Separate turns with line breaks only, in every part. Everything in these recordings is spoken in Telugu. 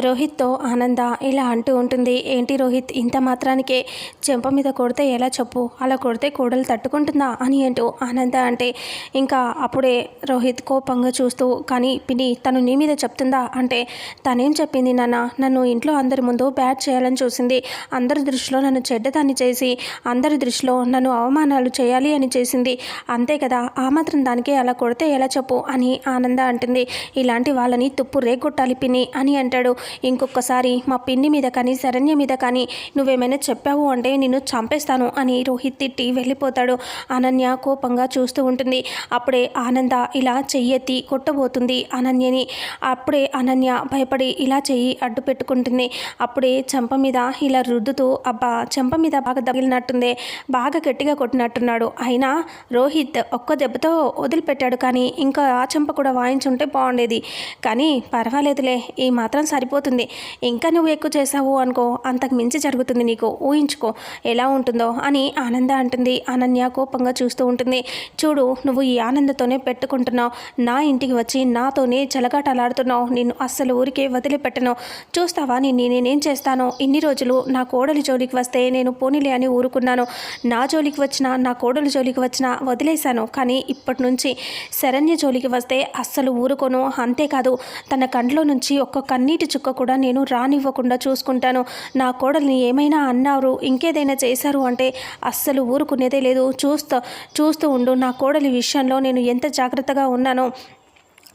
రోహిత్తో ఆనంద ఇలా అంటూ ఉంటుంది. ఏంటి రోహిత్ ఇంత మాత్రానికే చెంప మీద కొడితే ఎలా చెప్పు? అలా కొడితే కోడలు తట్టుకుంటుందా? అని అంటూ ఆనంద అంటే ఇంకా అప్పుడే రోహిత్ కోపంగా చూస్తూ కానీ పిని తను నీ మీద చెప్తుందా? అంటే తనేం చెప్పింది నాన్న? నన్ను ఇంట్లో అందరి ముందు బ్యాట్ చేయాలని చూసింది. అందరి దృష్టిలో నన్ను చెడ్డదాన్ని చేసి అందరి దృష్టిలో నన్ను అవమానాలు చేయాలి అని చేసింది. అంతే కదా ఆ మాత్రం దానికే అలా కొడితే ఎలా చెప్పు? అని ఆనంద అంటుంది. ఇలాంటి వాళ్ళని తుప్పు రేగొట్టాలి పిని అని అంటాడు. ఇంకొకసారి మా పిన్ని మీద కానీ శరణ్య మీద కానీ నువ్వేమైనా చెప్పావు అంటే నిన్ను చంపేస్తాను అని రోహిత్ తిట్టి వెళ్ళిపోతాడు. అనన్య కోపంగా చూస్తూ ఉంటుంది. అప్పుడే ఆనంద ఇలా చెయ్యెత్తి కొట్టబోతుంది అనన్యని. అప్పుడే అనన్య భయపడి ఇలా చెయ్యి అడ్డు పెట్టుకుంటుంది. అప్పుడే చెంప మీద ఇలా రుద్దుతూ అబ్బా చెంప మీద బాగా తగిలినట్టుందే బాగా గట్టిగా కొట్టినట్టున్నాడు. అయినా రోహిత్ ఒక్క దెబ్బతో వదిలిపెట్టాడు కానీ ఇంకా ఆ చెంప కూడా వాయించుంటే బాగుండేది. కానీ పర్వాలేదులే ఈ మాత్రం సరిపో సరిపోతుంది ఇంకా నువ్వు ఎక్కువ చేసావు అనుకో అంతకు మించి జరుగుతుంది నీకు. ఊహించుకో ఎలా ఉంటుందో అని ఆనంద అంటుంది. అనన్య కోపంగా చూస్తూ ఉంటుంది. చూడు నువ్వు ఈ ఆనందతోనే పెట్టుకుంటున్నావు. నా ఇంటికి వచ్చి నాతోనే చెలగాటలాడుతున్నావు. నిన్ను అస్సలు ఊరికే వదిలిపెట్టను. చూస్తావా నేను నేనేం చేస్తానో? ఇన్ని రోజులు నా కోడలి జోలికి వస్తే నేను పోనీలే అని ఊరుకున్నాను. నా జోలికి వచ్చినా నా కోడలి జోలికి వచ్చినా వదిలేశాను. కానీ ఇప్పటి నుంచి శరణ్య జోలికి వస్తే అస్సలు ఊరుకోను. అంతేకాదు తన కంట్లో నుంచి ఒక్క కన్నీటి చుక్క కూడా నేను రానివ్వకుండా చూసుకుంటాను. నా కోడల్ని ఏమైనా అన్నారు ఇంకేదైనా చేశారు అంటే అస్సలు ఊరుకునేదే లేదు. చూస్తూ చూస్తూ ఉండు నా కోడలి విషయంలో నేను ఎంత జాగ్రత్తగా ఉన్నానో.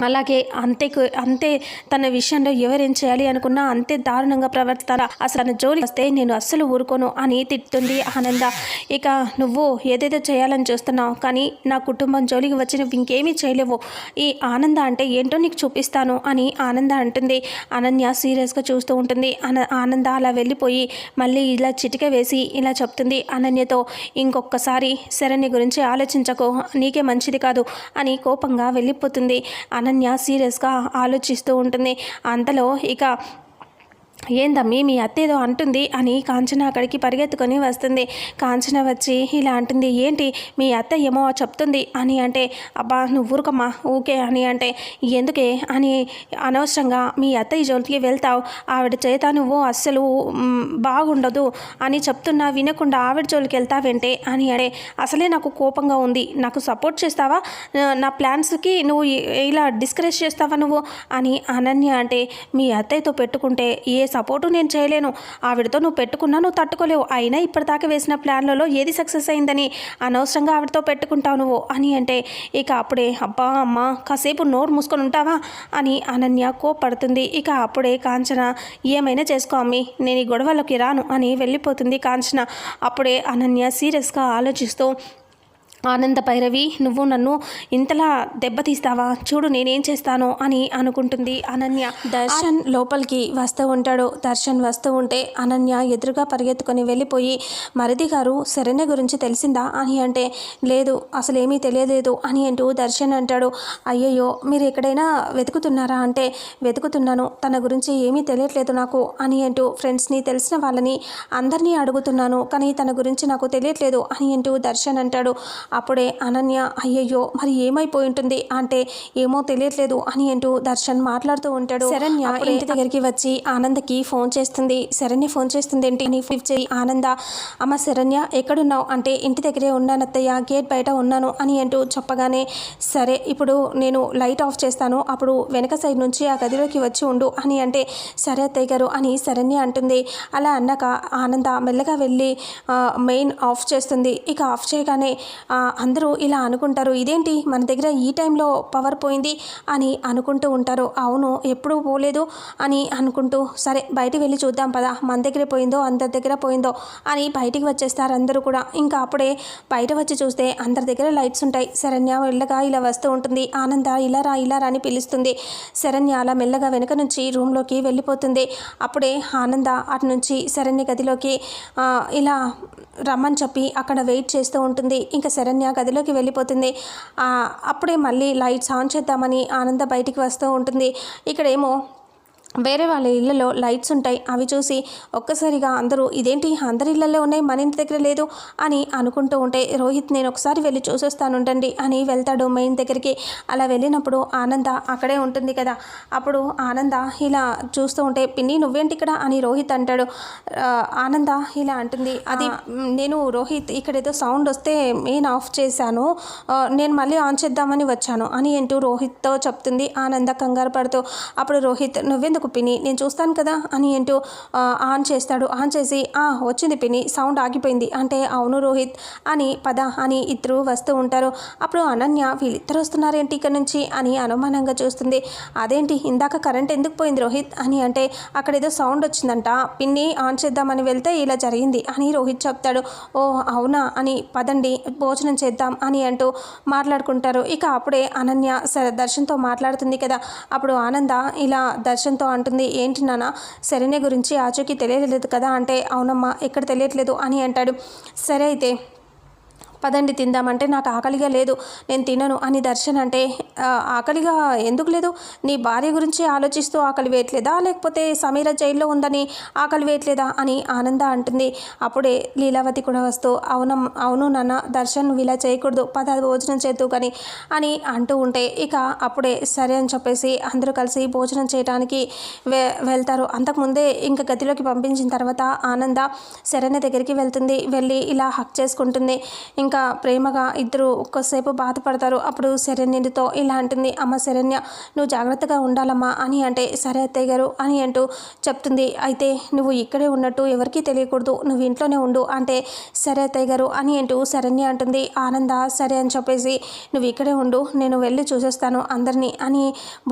అలాగే అంతే అంతే తన విషయంలో ఎవరేం చేయాలి అనుకున్నా అంతే దారుణంగా ప్రవర్తన అసలు తన జోలి వస్తే నేను అస్సలు ఊరుకోను అని తిట్టుతుంది ఆనంద. ఇక నువ్వు ఏదేదో చేయాలని చూస్తున్నావు కానీ నా కుటుంబం జోలికి వచ్చి నువ్వు ఇంకేమీ చేయలేవు. ఈ ఆనంద అంటే ఏంటో నీకు చూపిస్తాను అని ఆనంద అంటుంది. అనన్య సీరియస్గా చూస్తూ ఉంటుంది. అన ఆనంద అలా వెళ్ళిపోయి మళ్ళీ ఇలా చిటిక వేసి ఇలా చెప్తుంది అనన్యతో ఇంకొకసారి శరణ్య గురించి ఆలోచించకు నీకే మంచిది కాదు అని కోపంగా వెళ్ళిపోతుంది. అనన్య సీరియస్గా ఆలోచిస్తూ ఉంటుంది. అంతలో ఇక ఏందమ్మీ మీ అత్తేదో అంటుంది అని కాంచన అక్కడికి పరిగెత్తుకొని వస్తుంది. కాంచన వచ్చి ఇలా అంటుంది ఏంటి మీ అత్త ఏమో చెప్తుంది? అని అంటే అబ్బా నువ్వు ఊరుకమ్మా ఊకే అని అంటే ఎందుకే? అని అనవసరంగా మీ అత్త ఈ జోలికి వెళ్తావు ఆవిడ చేత నువ్వు అస్సలు బాగుండదు అని చెప్తున్నా వినకుండా ఆవిడ జోలికి వెళ్తావేంటే? అని అడే అసలే నాకు కోపంగా ఉంది నాకు సపోర్ట్ చేస్తావా? నా- ప్లాన్స్కి నువ్వు ఇలా డిస్కరేజ్ చేస్తావా నువ్వు? అని అనన్య అంటే మీ అత్తయ్యతో పెట్టుకుంటే ఏ సపోర్టు నేను చేయలేను. ఆవిడతో నువ్వు పెట్టుకున్నా నువ్వు తట్టుకోలేవు. అయినా ఇప్పటిదాకా వేసిన ప్లాన్లలో ఏది సక్సెస్ అయిందని అనవసరంగా ఆవిడతో పెట్టుకుంటావు నువ్వు అని అంటే ఇక అప్పుడే అబ్బా అమ్మ కాసేపు నోరు మూసుకొని ఉంటావా? అని అనన్య కోపడుతుంది ఇక అప్పుడే కాంచన ఏమైనా చేసుకో అమ్మి నేను ఈ గొడవలోకి రాను అని వెళ్ళిపోతుంది కాంచన. అప్పుడే అనన్య సీరియస్గా ఆలోచిస్తూ ఆనంద భైరవి నువ్వు నన్ను ఇంతలా దెబ్బతీస్తావా చూడు నేనేం చేస్తానో అని అనుకుంటుంది అనన్య. దర్శన్ లోపలికి వస్తూ ఉంటాడు. దర్శన్ వస్తూ ఉంటే అనన్య ఎదురుగా పరిగెత్తుకొని వెళ్ళిపోయి మరిది గారు శరణ్య గురించి తెలిసిందా? అని అంటే లేదు అసలు ఏమీ తెలియలేదు అని అంటూ దర్శన్ అంటాడు. అయ్యయ్యో మీరు ఎక్కడైనా వెతుకుతున్నారా? అంటే వెతుకుతున్నాను. తన గురించి ఏమీ తెలియట్లేదు నాకు అని అంటూ ఫ్రెండ్స్ని తెలిసిన వాళ్ళని అందరినీ అడుగుతున్నాను కానీ తన గురించి నాకు తెలియట్లేదు అని అంటూ దర్శన్ అంటాడు. అప్పుడే అనన్య అయ్యయ్యో మరి ఏమైపోయి ఉంటుంది? అంటే ఏమో తెలియట్లేదు అని అంటూ దర్శన్ మాట్లాడుతూ ఉంటాడు. శరణ్య ఇంటి దగ్గరికి వచ్చి ఆనందకి ఫోన్ చేస్తుంది. శరణ్య ఫోన్ చేస్తుంది ఏంటి అని ఫిఫ్ చేయి. ఆనంద అమ్మ శరణ్య ఎక్కడున్నావు? అంటే ఇంటి దగ్గరే ఉన్నాను అత్తయ్య గేట్ బయట ఉన్నాను అని అంటూ చెప్పగానే సరే ఇప్పుడు నేను లైట్ ఆఫ్ చేస్తాను. అప్పుడు వెనక సైడ్ నుంచి ఆ గదిలోకి వచ్చి ఉండు అని అంటే సరే అత్తయ్య గారు అని శరణ్య అంటుంది. అలా అన్నాక ఆనంద మెల్లగా వెళ్ళి మెయిన్ ఆఫ్ చేస్తుంది. ఇక ఆఫ్ చేయగానే అందరూ ఇలా అనుకుంటారు ఇదేంటి? మన దగ్గర ఈ టైంలో పవర్ పోయింది అని అనుకుంటూ ఉంటారు. అవును ఎప్పుడు పోలేదు అని అనుకుంటూ సరే బయటికి వెళ్ళి చూద్దాం పదా. మన దగ్గర పోయిందో అందరి దగ్గర పోయిందో అని బయటికి వచ్చేస్తారు అందరూ కూడా. ఇంకా అప్పుడే బయట వచ్చి చూస్తే అందరి దగ్గర లైట్స్ ఉంటాయి. శరణ్య మెల్లగా ఇలా వస్తూ ఉంటుంది. ఆనంద ఇలా రా ఇలా రా అని పిలుస్తుంది. శరణ్య అలా మెల్లగా వెనక నుంచి రూమ్లోకి వెళ్ళిపోతుంది. అప్పుడే ఆనంద అటు నుంచి శరణ్య గదిలోకి ఇలా రమ్మని చెప్పి అక్కడ వెయిట్ చేస్తూ ఉంటుంది. ఇంకా శరణ్య గదిలోకి వెళ్ళిపోతుంది. అప్పుడే మళ్ళీ లైట్స్ ఆన్ చేద్దామని ఆనంద బయటికి వస్తూ ఉంటుంది. ఇక్కడేమో వేరే వాళ్ళ ఇళ్ళలో లైట్స్ ఉంటాయి అవి చూసి ఒక్కసారిగా అందరూ ఇదేంటి అందరి ఇళ్ళల్లో ఉన్నాయి మన ఇంటి దగ్గర లేదు అని అనుకుంటూ ఉంటే రోహిత్ నేను ఒకసారి వెళ్ళి చూసొస్తానుంటండి అని వెళ్తాడు మెయిన్ దగ్గరికి. అలా వెళ్ళినప్పుడు ఆనంద అక్కడే ఉంటుంది కదా. అప్పుడు ఆనంద ఇలా చూస్తూ ఉంటే పిన్ని నువ్వేంటి ఇక్కడ? అని రోహిత్ అంటాడు. ఆనంద ఇలా అంటుంది. అది నేను రోహిత్ ఇక్కడ ఏదో సౌండ్ వస్తే మెయిన్ ఆఫ్ చేశాను. నేను మళ్ళీ ఆన్ చేద్దామని వచ్చాను అని అంటూ రోహిత్తో చెప్తుంది. ఆనంద కంగారు పడుతూ అప్పుడు రోహిత్ నువ్వెందుకు పిని నేను చూస్తాను కదా అని ఏంటో ఆన్ చేస్తాడు. ఆన్ చేసి "ఆ, వచ్చింది పిని సౌండ్ ఆగిపోయింది. అంటే అవును రోహిత్ అని పద అని ఇద్దరు వస్తూ ఉంటారు. అప్పుడు అనన్య వీళ్ళిద్దరు వస్తున్నారేంటి ఇక్కడ నుంచి? అని అనుమానంగా చూస్తుంది. అదేంటి ఇందాక కరెంట్ ఎందుకు పోయింది రోహిత్? అని అంటే అక్కడ ఏదో సౌండ్ వచ్చిందంట. పిన్ని ఆన్ చేద్దామని వెళ్తే ఇలా జరిగింది అని రోహిత్ చెప్తాడు. ఓ అవునా? అని పదండి భోజనం చేద్దాం అని అంటూ మాట్లాడుకుంటారు. ఇక అప్పుడే అనన్య సరే దర్శన్తో మాట్లాడుతుంది కదా. అప్పుడు ఆనంద ఇలా దర్శన్తో అంటుంది. ఏంటి నాన్న? శరణ్య గురించి ఆచూకీ తెలియలేదు కదా అంటే అవునమ్మా ఎక్కడ తెలియట్లేదు అని అంటాడు. సరే అయితే పదండి తిందామంటే నాకు ఆకలిగా లేదు నేను తినను అని దర్శన్ అంటే ఆకలిగా ఎందుకు లేదు? నీ భార్య గురించి ఆలోచిస్తూ ఆకలి వేయట్లేదా? లేకపోతే సమీర జైల్లో ఉందని ఆకలి వేయట్లేదా అని ఆనంద అంటుంది. అప్పుడే లీలావతి కూడా వస్తూ అవున అవును నాన్న దర్శన్ నువ్వు ఇలా చేయకూడదు పద భోజనం చేద్దు కానీ అని అంటూ ఉంటే ఇక అప్పుడే సరే అని చెప్పేసి అందరూ కలిసి భోజనం చేయడానికి వె వెళ్తారు. అంతకుముందే ఇంకా గదిలోకి పంపించిన తర్వాత ఆనంద శరణ్య దగ్గరికి వెళ్తుంది వెళ్ళి ఇలా హక్ చేసుకుంటుంది. ఇంకా ప్రేమగా ఇద్దరు ఒక్కసేపు బాధపడతారు. అప్పుడు శరణ్యుడితో ఇలా అంటుంది అమ్మ శరణ్య నువ్వు జాగ్రత్తగా ఉండాలమ్మా అని అంటే సరే అత్తయ్య గారు అని అంటూ చెప్తుంది. అయితే నువ్వు ఇక్కడే ఉన్నట్టు ఎవరికీ తెలియకూడదు నువ్వు ఇంట్లోనే ఉండు అంటే సరే అత్తయ్య గారు అని అంటూ శరణ్య అంటుంది. ఆనంద సరే అని చెప్పేసి నువ్వు ఇక్కడే ఉండు నేను వెళ్ళి చూసేస్తాను అందరినీ అని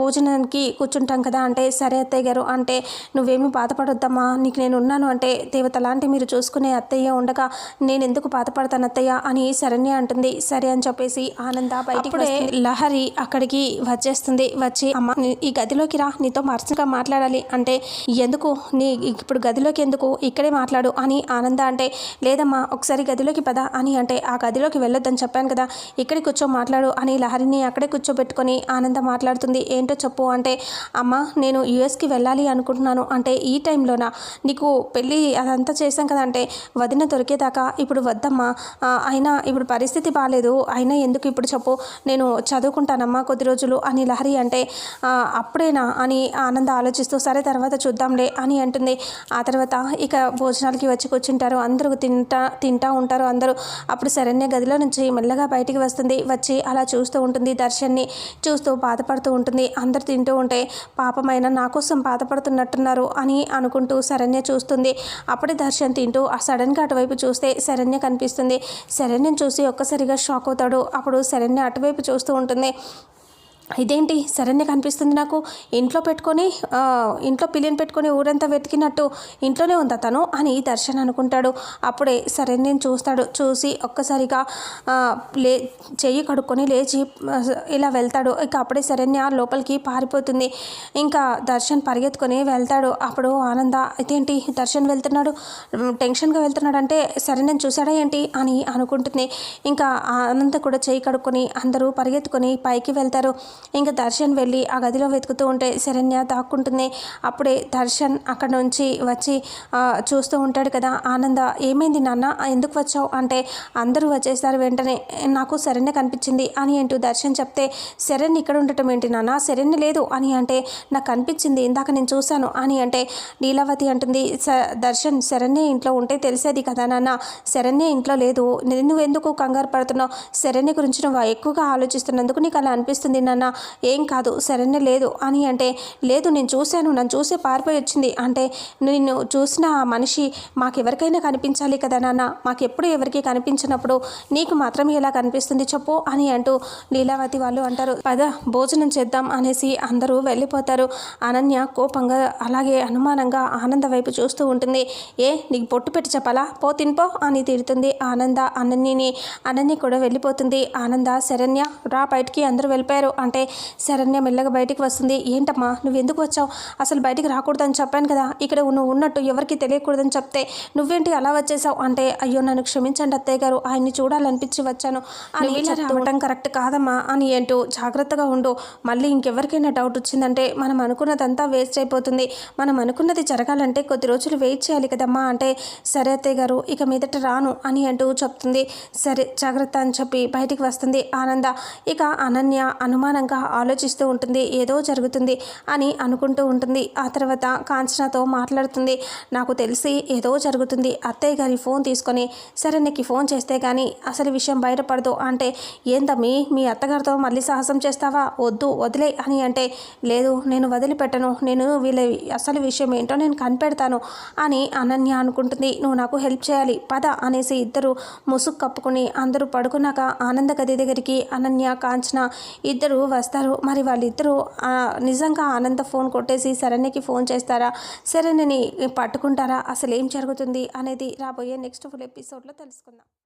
భోజనానికి కూర్చుంటాం కదా అంటే సరే అత్తయ్య గారు అంటే నువ్వేమీ బాధపడొద్దమ్మా నీకు నేను ఉన్నాను అంటే దేవత లాంటి మీరు చూసుకునే అత్తయ్య ఉండగా నేను ఎందుకు బాధపడతాను అత్తయ్య అని శరణ్య అంటుంది. సరే అని చెప్పేసి ఆనంద బయటికి. లహరి అక్కడికి వచ్చేస్తుంది. వచ్చి అమ్మ ఈ గదిలోకి రా నీతో మర్చగా మాట్లాడాలి. అంటే ఎందుకు? నీ ఇప్పుడు గదిలోకి ఎందుకు? ఇక్కడే మాట్లాడు అని ఆనంద అంటే లేదమ్మా ఒకసారి గదిలోకి పద అని అంటే ఆ గదిలోకి వెళ్ళొద్దని చెప్పాను కదా ఇక్కడికి కూర్చో మాట్లాడు అని లహరిని అక్కడే కూర్చోబెట్టుకొని ఆనంద మాట్లాడుతుంది. ఏంటో చెప్పు అంటే అమ్మ నేను యుఎస్కి వెళ్ళాలి అనుకుంటున్నాను. అంటే ఈ టైంలోనా? నీకు పెళ్ళి అదంతా చేశాం కదా అంటే వదిన దొరికేదాకా ఇప్పుడు వద్దమ్మా. అయినా ఇప్పుడు పరిస్థితి బాగాలేదు అయినా ఎందుకు ఇప్పుడు చెప్పు. నేను చదువుకుంటానమ్మా కొద్ది రోజులు అని లహరి అంటే అప్పుడేనా? అని ఆనంద ఆలోచిస్తూ సరే తర్వాత చూద్దాంలే అని అంటుంది. ఆ తర్వాత ఇక భోజనాలకి వచ్చి కూర్చుంటారు. అందరూ తింటా తింటా ఉంటారు అందరూ. అప్పుడు శరణ్య గదిలో నుంచి మెల్లగా బయటికి వస్తుంది. వచ్చి అలా చూస్తూ ఉంటుంది. దర్శన్ని చూస్తూ బాధపడుతూ ఉంటుంది. అందరు తింటూ ఉంటే పాపమైన నా కోసం బాధపడుతున్నట్టున్నారు అని అనుకుంటూ శరణ్య చూస్తుంది. అప్పుడే దర్శన్ తింటూ ఆ సడన్గా అటువైపు చూస్తే శరణ్య కనిపిస్తుంది. శరణ్య చూసి ఒక్కసారిగా షాక్ అవుతాడు. అప్పుడు శరణ్య అటువైపు చూస్తూ ఉంటుంది. ఇదేంటి? సరైన కనిపిస్తుంది నాకు. ఇంట్లో పెట్టుకొని ఇంట్లో పిల్లిని పెట్టుకొని ఊరంతా వెతికినట్టు ఇంట్లోనే ఉందా తను అని దర్శన్ అనుకుంటాడు. అప్పుడే సరైన చూస్తాడు. చూసి ఒక్కసారిగా లే చెయ్యి కడుక్కొని లేచి ఇలా వెళ్తాడు. ఇక అప్పుడే సరైన లోపలికి పారిపోతుంది. ఇంకా దర్శన్ పరిగెత్తుకొని వెళ్తాడు. అప్పుడు ఆనంద ఇదేంటి? దర్శన్ వెళ్తున్నాడు? టెన్షన్గా వెళ్తున్నాడు అంటే సరైన చూసాడా ఏంటి? అని అనుకుంటుంది. ఇంకా ఆనంద కూడా చెయ్యి కడుక్కొని అందరూ పరిగెత్తుకొని పైకి వెళ్తారు. ఇంకా దర్శన్ వెళ్ళి ఆ గదిలో వెతుకుతూ ఉంటే శరణ్య దాక్కుంటుంది. అప్పుడే దర్శన్ అక్కడ నుంచి వచ్చి చూస్తూ ఉంటాడు కదా. ఆనంద ఏమైంది నాన్న? ఎందుకు వచ్చావు? అంటే అందరూ వచ్చేసారు వెంటనే. నాకు శరణ్య కనిపించింది అని అంటూ దర్శన్ చెప్తే శరణ్ ఇక్కడ ఉండటం ఏంటి నాన్న? శరణ్య లేదు అని అంటే నాకు కనిపించింది ఇందాక నేను చూశాను అని అంటే లీలావతి అంటుంది. "స- దర్శన్ శరణ్య ఇంట్లో ఉంటే తెలిసేది కదా నాన్న? శరణ్య ఇంట్లో లేదు. నువ్వు ఎందుకు కంగారు పడుతున్నావు? శరణ్య గురించి నువ్వు ఎక్కువగా ఆలోచిస్తున్నందుకు నీకు అలా అనిపిస్తుంది నాన్న. ఏం కాదు శరణ్య లేదు అని అంటే లేదు నేను చూశాను నన్ను చూసే పారిపోయి వచ్చింది. అంటే నిన్ను చూసిన ఆ మనిషి మాకెవరికైనా కనిపించాలి కదా నాన్న? మాకెప్పుడు ఎవరికి కనిపించినప్పుడు నీకు మాత్రమే ఎలా కనిపిస్తుంది చెప్పు అని అంటూ లీలావతి వాళ్ళు అంటారు. పద భోజనం చేద్దాం అనేసి అందరూ వెళ్ళిపోతారు. అనన్య కోపంగా అలాగే అనుమానంగా ఆనంద వైపు చూస్తూ ఉంటుంది. ఏ నీకు పొట్టు పెట్టి చెప్పాలా? పో తినిపో అని తిడుతుంది ఆనంద. అనన్యని అనన్య కూడా వెళ్ళిపోతుంది. ఆనంద శరణ్య రా బయటికి అందరూ వెళ్ళిపోయారు. అంటే అంటే శరణ్య మెల్లగా బయటికి వస్తుంది. ఏంటమ్మా నువ్వు ఎందుకు వచ్చావు? అసలు బయటికి రాకూడదని చెప్పాను కదా. ఇక్కడ నువ్వు ఉన్నట్టు ఎవరికి తెలియకూడదని చెప్తే నువ్వేంటి అలా వచ్చేసావు? అంటే అయ్యో నన్ను క్షమించండి అత్తయ్య గారు. ఆయన్ని చూడాలనిపించి వచ్చాను. అని చెప్పడం కరెక్ట్ కాదమ్మా అని ఏంటో జాగ్రత్తగా ఉండు. మళ్ళీ ఇంకెవరికైనా డౌట్ వచ్చిందంటే మనం అనుకున్నదంతా వేస్ట్ అయిపోతుంది. మనం అనుకున్నది జరగాలంటే కొద్ది రోజులు వెయిట్ చేయాలి కదమ్మా అంటే సరే అత్తయ్య గారు ఇక మీదట రాను అని అంటూ చెప్తుంది. సరే జాగ్రత్త అని చెప్పి బయటికి వస్తుంది ఆనంద. ఇక అనన్య అనుమానంగా ఆలోచిస్తూ ఉంటుంది ఏదో జరుగుతుంది అని అనుకుంటూ ఉంటుంది. ఆ తర్వాత కాంచనతో మాట్లాడుతుంది నాకు తెలిసి ఏదో జరుగుతుంది. అత్తయ్య గారి ఫోన్ తీసుకొని సరే నీకు ఫోన్ చేస్తే కానీ అసలు విషయం బయటపడదు. అంటే ఏందమ్మీ మీ అత్తగారితో మళ్ళీ సాహసం చేస్తావా? వద్దు వదిలే అని అంటే లేదు నేను వదిలిపెట్టను. నేను వీళ్ళ అసలు విషయం ఏంటో నేను కనిపెడతాను అని అనన్య అనుకుంటుంది. నువ్వు నాకు హెల్ప్ చేయాలి పద అనేసి ఇద్దరు ముసుగు కప్పుకుని అందరూ పడుకున్నాక ఆనంద గది దగ్గరికి అనన్య కాంచన ఇద్దరు వస్తారు. మరి వాళ్ళిద్దరూ నిజంగా ఆనంద ఫోన్ కొట్టేసి శరణ్యకి ఫోన్ చేస్తారా? శరణ్యని పట్టుకుంటారా? అసలు ఏం జరుగుతుంది? అనేది రాబోయే నెక్స్ట్ ఫుల్ ఎపిసోడ్లో తెలుసుకుందాం.